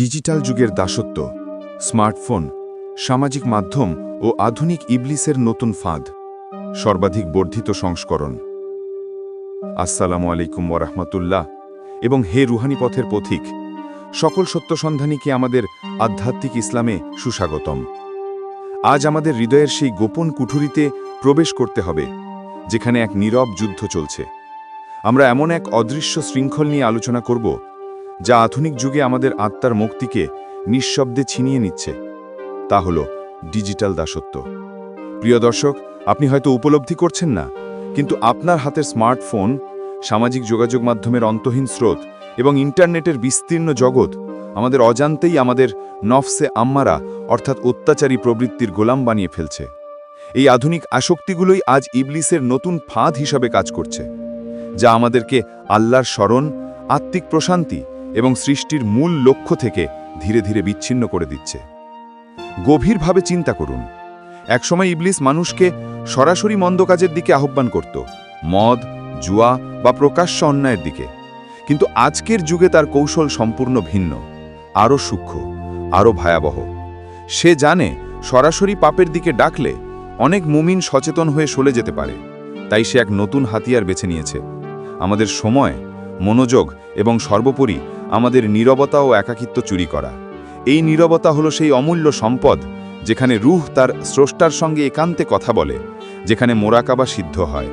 Digital যুগের দাসত্ব, smartphone, সামাজিক মাধ্যম ও আধুনিক ইবলিসের নতুন ফাঁদ। সর্বাধিক বর্ধিত সংস্করণ। আসসালামু আলাইকুম ওরহমতুল্লাহ এবং হে রুহানি পথের পথিক, সকল সত্যসন্ধানীকে আমাদের আধ্যাত্মিক ইসলামে সুস্বাগতম। আজ আমাদের হৃদয়ের সেই গোপন কুঠুরিতে প্রবেশ করতে হবে, যেখানে এক নীরব যুদ্ধ চলছে। আমরা এমন এক অদৃশ্য শৃঙ্খল নিয়ে আলোচনা করব যা আধুনিক যুগে আমাদের আত্মার মুক্তিকে নিঃশব্দে ছিনিয়ে নিচ্ছে, তা হল ডিজিটাল দাসত্ব। প্রিয় দর্শক, আপনি হয়তো উপলব্ধি করছেন না, কিন্তু আপনার হাতের স্মার্টফোন, সামাজিক যোগাযোগ মাধ্যমের অন্তহীন স্রোত এবং ইন্টারনেটের বিস্তীর্ণ জগৎ আমাদের অজান্তেই আমাদের নফসে আম্মারা, অর্থাৎ অত্যাচারী প্রবৃত্তির গোলাম বানিয়ে ফেলছে। এই আধুনিক আসক্তিগুলোই আজ ইবলিসের নতুন ফাঁদ হিসাবে কাজ করছে, যা আমাদেরকে আল্লাহর স্মরণ, আত্মিক প্রশান্তি এবং সৃষ্টির মূল লক্ষ্য থেকে ধীরে ধীরে বিচ্ছিন্ন করে দিচ্ছে। গভীরভাবে চিন্তা করুন। একসময় ইবলিস মানুষকে সরাসরি মন্দ কাজের দিকে আহ্বান করত, মদ, জুয়া বা প্রকাশ্য অন্যায়ের দিকে। কিন্তু আজকের যুগে তার কৌশল সম্পূর্ণ ভিন্ন, আরও সূক্ষ্ম, আরও ভয়াবহ। সে জানে সরাসরি পাপের দিকে ডাকলে অনেক মুমিন সচেতন হয়ে সলে যেতে পারে। তাই সে এক নতুন হাতিয়ার বেছে নিয়েছে। আমাদের সময়, মনোযোগ এবং সর্বোপরি আমাদের নীরবতা ও একাকিত্ব চুরি করা। এই নীরবতা হলো সেই অমূল্য সম্পদ যেখানে রুহ তার স্রষ্টার সঙ্গে একান্তে কথা বলে, যেখানে মোরাকাবা সিদ্ধ হয়।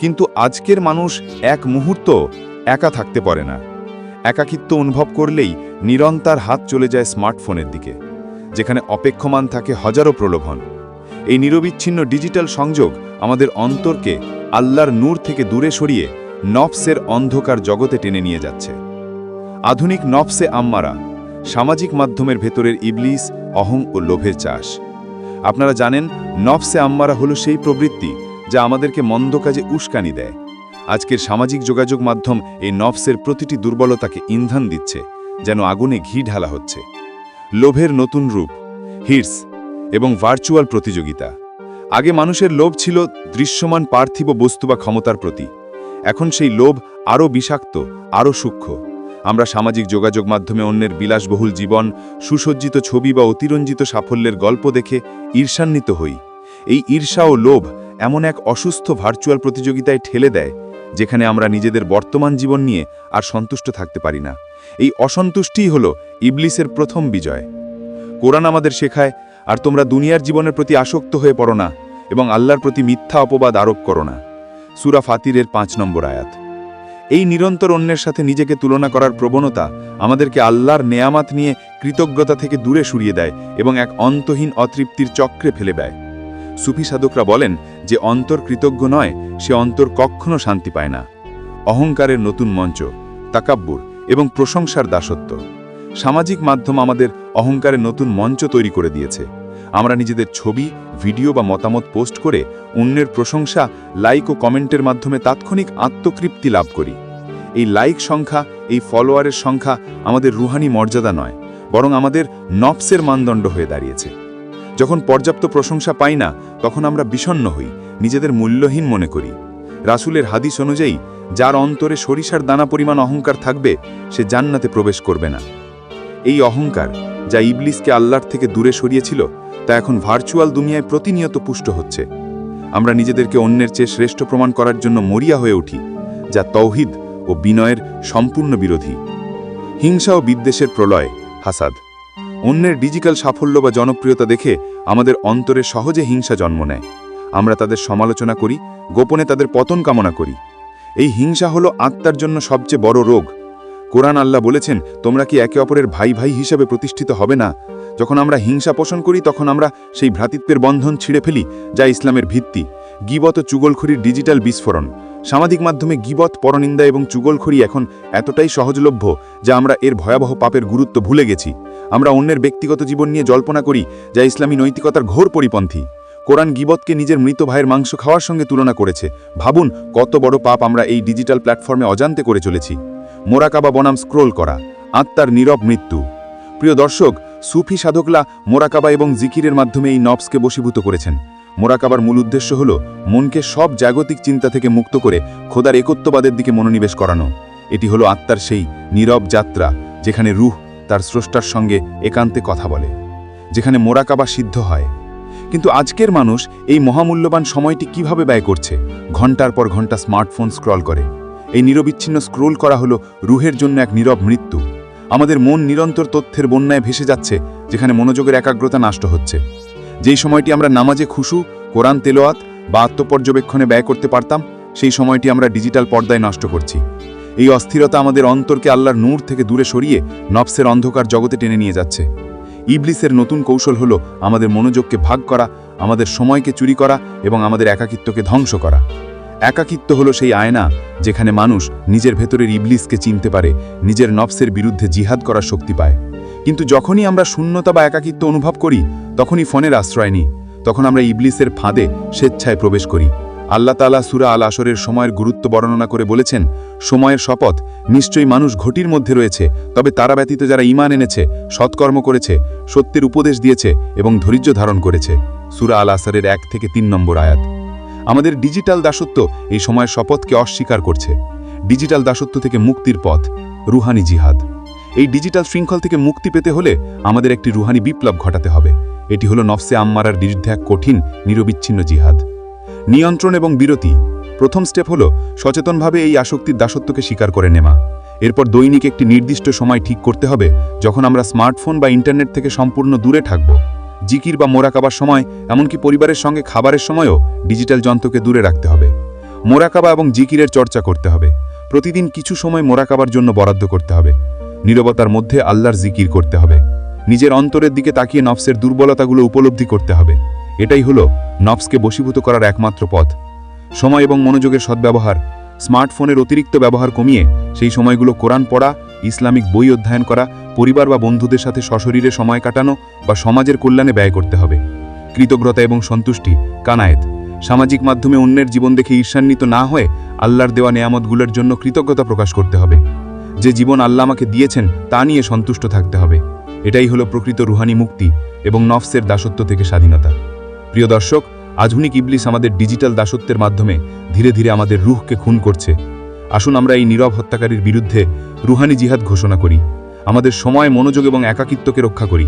কিন্তু আজকের মানুষ এক মুহূর্ত একা থাকতে পারে না। একাকিত্ব অনুভব করলেই নিরন্তর হাত চলে যায় স্মার্টফোনের দিকে, যেখানে অপেক্ষমান থাকে হাজারো প্রলোভন। এই নিরবিচ্ছিন্ন ডিজিটাল সংযোগ আমাদের অন্তরকে আল্লাহর নূর থেকে দূরে সরিয়ে নফসের অন্ধকার জগতে টেনে নিয়ে যাচ্ছে। আধুনিক নফসে আম্মারা, সামাজিক মাধ্যমের ভেতরের ইবলিস, অহং ও লোভের চাষ। আপনারা জানেন, নফসে আম্মারা হলো সেই প্রবৃত্তি যা আমাদেরকে মন্দ কাজে উস্কানি দেয়। আজকের সামাজিক যোগাযোগ মাধ্যম এই নফসের প্রতিটি দুর্বলতাকে ইন্ধন দিচ্ছে, যেন আগুনে ঘি ঢালা হচ্ছে। লোভের নতুন রূপ হিটস এবং ভার্চুয়াল প্রতিযোগিতা। আগে মানুষের লোভ ছিল দৃশ্যমান পার্থিব বস্তু বা ক্ষমতার প্রতি। এখন সেই লোভ আরও বিষাক্ত, আরও সূক্ষ্ম। আমরা সামাজিক যোগাযোগ মাধ্যমে অন্যের বিলাসবহুল জীবন, সুসজ্জিত ছবি বা অতিরঞ্জিত সাফল্যের গল্প দেখে ঈর্ষান্বিত হই। এই ঈর্ষা ও লোভ এমন এক অসুস্থ ভার্চুয়াল প্রতিযোগিতায় ঠেলে দেয়, যেখানে আমরা নিজেদের বর্তমান জীবন নিয়ে আর সন্তুষ্ট থাকতে পারি না। এই অসন্তুষ্টিই হল ইবলিসের প্রথম বিজয়। কোরআন আমাদের শেখায়, আর তোমরা দুনিয়ার জীবনের প্রতি আসক্ত হয়ে পড়ো না এবং আল্লাহর প্রতি মিথ্যা অপবাদ আরোপ করো না। সুরা ফাতিরের পাঁচ নম্বর আয়াত। এই নিরন্তর অন্যের সাথে নিজেকে তুলনা করার প্রবণতা আমাদেরকে আল্লাহর নেয়ামাত নিয়ে কৃতজ্ঞতা থেকে দূরে সরিয়ে দেয় এবং এক অন্তহীন অতৃপ্তির চক্রে ফেলে দেয়। সুফি সাধকরা বলেন যে অন্তর কৃতজ্ঞ নয়, সে অন্তর কখনো শান্তি পায় না। অহংকারের নতুন মঞ্চ, তাকাব্বুর এবং প্রশংসার দাসত্ব। সামাজিক মাধ্যম আমাদের অহংকারের নতুন মঞ্চ তৈরি করে দিয়েছে। আমরা নিজেদের ছবি, ভিডিও বা মতামত পোস্ট করে অন্যের প্রশংসা, লাইক ও কমেন্টের মাধ্যমে তাৎক্ষণিক আত্মতৃপ্তি লাভ করি। এই লাইক সংখ্যা, এই ফলোয়ারের সংখ্যা আমাদের রুহানি মর্যাদা নয়, বরং আমাদের নফসের মানদণ্ড হয়ে দাঁড়িয়েছে। যখন পর্যাপ্ত প্রশংসা পাই না, তখন আমরা বিষণ্ন হই, নিজেদের মূল্যহীন মনে করি। রাসুলের হাদিস অনুযায়ী, যার অন্তরে সরিষার দানা পরিমাণ অহংকার থাকবে, সে জান্নাতে প্রবেশ করবে না। এই অহংকার যা ইবলিসকে আল্লাহর থেকে দূরে সরিয়েছিল, তা এখন ভার্চুয়াল দুনিয়ায় প্রতিনিয়ত পুষ্ট হচ্ছে। আমরা নিজেদেরকে অন্যের চেয়ে শ্রেষ্ঠ প্রমাণ করার জন্য মরিয়া হয়ে উঠি, যা তৌহিদ ও বিনয়ের সম্পূর্ণ বিরোধী। হিংসা ও বিদ্বেষের প্রলয়, হাসাদ। অন্যের ডিজিটাল সাফল্য বা জনপ্রিয়তা দেখে আমাদের অন্তরে সহজে হিংসা জন্ম নেয়। আমরা তাদের সমালোচনা করি, গোপনে তাদের পতন কামনা করি। এই হিংসা হলো আত্মার জন্য সবচেয়ে বড় রোগ কোরআন আল্লাহ বলেছেন, তোমরা কি একে অপরের ভাই ভাই হিসেবে প্রতিষ্ঠিত হবে না? যখন আমরা হিংসা পোষণ করি, তখন আমরা সেই ভ্রাতৃত্বের বন্ধন ছিঁড়ে ফেলি, যা ইসলামের ভিত্তি। গিবত ও চুগলখড়ির ডিজিটাল বিস্ফোরণ। সামাজিক মাধ্যমে গিবত, পরনিন্দা এবং চুগলখড়ি এখন এতটাই সহজলভ্য, যা আমরা এর ভয়াবহ পাপের গুরুত্ব ভুলে গেছি। আমরা অন্যের ব্যক্তিগত জীবন নিয়ে জল্পনা করি, যা ইসলামী নৈতিকতার ঘোর পরিপন্থী। কোরআন গিবতকে নিজের মৃত ভাইয়ের মাংস খাওয়ার সঙ্গে তুলনা করেছে। ভাবুন, কত বড় পাপ আমরা এই ডিজিটাল প্ল্যাটফর্মে অজান্তে করে চলেছি। মোরাকাবা বনাম স্ক্রোল করা, আত্মার নীরব মৃত্যু। প্রিয় দর্শক, সুফি সাধকলা মোরাকাবা এবং জিকিরের মাধ্যমে এই নবসকে বশীভূত করেছেন। মোরাকাবার মূল উদ্দেশ্য হল মনকে সব জাগতিক চিন্তা থেকে মুক্ত করে খোদার একত্ববাদের দিকে মনোনিবেশ করানো। এটি হলো আত্মার সেই নীরব যাত্রা, যেখানে রুহ তার স্রষ্টার সঙ্গে একান্তে কথা বলে, যেখানে মোরাকাবা সিদ্ধ হয়। কিন্তু আজকের মানুষ এই মহামূল্যবান সময়টি কীভাবে ব্যয় করছে? ঘণ্টার পর ঘণ্টা স্মার্টফোন স্ক্রল করে। এই নিরবিচ্ছিন্ন স্ক্রোল করা হলো রুহের জন্য এক নীরব মৃত্যু। আমাদের মন নিরন্তর তথ্যের বন্যায় ভেসে যাচ্ছে, যেখানে মনোযোগের একাগ্রতা নষ্ট হচ্ছে। যেই সময়টি আমরা নামাজে খুশু, কোরআন তেলোয়াত বা আত্মপর্যবেক্ষণে ব্যয় করতে পারতাম, সেই সময়টি আমরা ডিজিটাল পর্দায় নষ্ট করছি। এই অস্থিরতা আমাদের অন্তরকে আল্লাহর নূর থেকে দূরে সরিয়ে নফসের অন্ধকার জগতে টেনে নিয়ে যাচ্ছে। ইবলিসের নতুন কৌশল হলো আমাদের মনোযোগকে ভাগ করা, আমাদের সময়কে চুরি করা এবং আমাদের একাকিত্বকে ধ্বংস করা। একাকিত্ব হলো সেই আয়না যেখানে মানুষ নিজের ভেতরের ইবলিসকে চিনতে পারে, নিজের নফসের বিরুদ্ধে জিহাদ করার শক্তি পায়। কিন্তু যখনই আমরা শূন্যতা বা একাকিত্ব অনুভব করি, তখনই ফোনের আশ্রয় নিই, তখন আমরা ইবলিসের ফাঁদে, স্বেচ্ছায় প্রবেশ করি। আল্লাহ তালা সুরা আল আসরের সময়ের গুরুত্ব বর্ণনা করে বলেছেন, সময়ের শপথ নিশ্চয়ই মানুষ ঘটির মধ্যে রয়েছে, তবে তারা ব্যতীত যারা ইমান এনেছে, সৎকর্ম করেছে, সত্যের উপদেশ দিয়েছে এবং ধৈর্য ধারণ করেছে। সুরা আল আসরের এক থেকে তিন নম্বর আয়াত। আমাদের ডিজিটাল দাসত্ব এই সময়ের শপথকে অস্বীকার করছে। ডিজিটাল দাসত্ব থেকে মুক্তির পথ, রুহানি জিহাদ। এই ডিজিটাল শৃঙ্খল থেকে মুক্তি পেতে হলে আমাদের একটি রুহানি বিপ্লব ঘটাতে হবে। এটি হলো নফসে আম্মারার বিরুদ্ধে এক কঠিন, নিরবিচ্ছিন্ন জিহাদ। নিয়ন্ত্রণ এবং বিরতি। প্রথম স্টেপ হলো সচেতনভাবে এই আসক্তির দাসত্বকে স্বীকার করে নেওয়া। এরপর দৈনিক একটি নির্দিষ্ট সময় ঠিক করতে হবে যখন আমরা স্মার্টফোন বা ইন্টারনেট থেকে সম্পূর্ণ দূরে থাকব। জিকির বা মোরাকাবার সময়, এমনকি পরিবারের সঙ্গে খাবারের সময়ও ডিজিটাল যন্ত্রকে দূরে রাখতে হবে। মোরাকাবা এবং জিকিরের চর্চা করতে হবে। প্রতিদিন কিছু সময় মোরাকাবার জন্য বরাদ্দ করতে হবে। নীরবতার মধ্যে আল্লাহর জিকির করতে হবে। নিজের অন্তরের দিকে তাকিয়ে নফসের দুর্বলতাগুলো উপলব্ধি করতে হবে। এটাই হলো নফসকে বশীভূত করার একমাত্র পথ। সময় এবং মনোযোগের সদ্ব্যবহার, স্মার্টফোনের অতিরিক্ত ব্যবহার কমিয়ে সেই সময়গুলো কোরআন পড়া ইসলামিক বই অধ্যয়ন করা, পরিবার বা বন্ধুদের সাথে সশরীরে সময় কাটানো বা সমাজের কল্যাণে ব্যয় করতে হবে। কৃতজ্ঞতা এবং সন্তুষ্টি, কানায়েত। সামাজিক মাধ্যমে অন্যের জীবন দেখে ঈর্ষান্বিত না হয়ে আল্লাহর দেওয়া নেয়ামতগুলোর জন্য কৃতজ্ঞতা প্রকাশ করতে হবে। যে জীবন আল্লাহ আমাকে দিয়েছেন, তা নিয়ে সন্তুষ্ট থাকতে হবে। এটাই হলো প্রকৃত রুহানি মুক্তি এবং নফসের দাসত্ব থেকে স্বাধীনতা। প্রিয় দর্শক, আধুনিক ইবলিস আমাদের ডিজিটাল দাসত্বের মাধ্যমে ধীরে ধীরে আমাদের রুহকে খুন করছে। আসুন আমরা এই নীরব হত্যাকারীর বিরুদ্ধে রুহানি জিহাদ ঘোষণা করি। আমাদের সময়, মনোযোগ এবং একাকিত্বকে রক্ষা করি।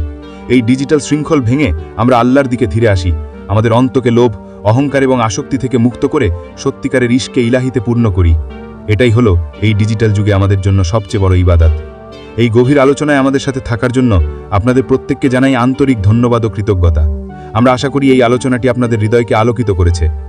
এই ডিজিটাল শৃঙ্খল ভেঙে আমরা আল্লাহর দিকে ধীরে আসি। আমাদের অন্তকে লোভ, অহংকার এবং আসক্তি থেকে মুক্ত করে সত্যিকারের ইশকে ইলাহিতে পূর্ণ করি। এটাই হলো এই ডিজিটাল যুগে আমাদের জন্য সবচেয়ে বড় ইবাদত। এই গভীর আলোচনায় আমাদের সাথে থাকার জন্য আপনাদের প্রত্যেককে জানাই আন্তরিক ধন্যবাদ ও কৃতজ্ঞতা। আমরা আশা করি এই আলোচনাটি আপনাদের হৃদয়কে আলোকিত করেছে।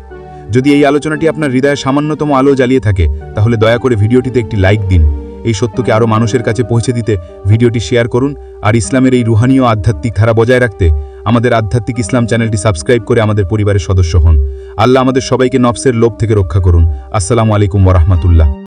যদি এই আলোচনাটি আপনার হৃদয়ে সামান্যতম আলো জ্বালিয়ে থাকে, তাহলে দয়া করে ভিডিওটিতে একটি লাইক দিন। এই সত্যকে আরও মানুষের কাছে পৌঁছে দিতে ভিডিওটি শেয়ার করুন আর ইসলামের এই রুহানীয় আধ্যাত্মিক ধারা বজায় রাখতে আমাদের আধ্যাত্মিক ইসলাম চ্যানেলটি সাবস্ক্রাইব করে আমাদের পরিবারের সদস্য হন। আল্লাহ আমাদের সবাইকে নফসের লোভ থেকে রক্ষা করুন। আসসালামু আলাইকুম ওরহমতুল্লাহ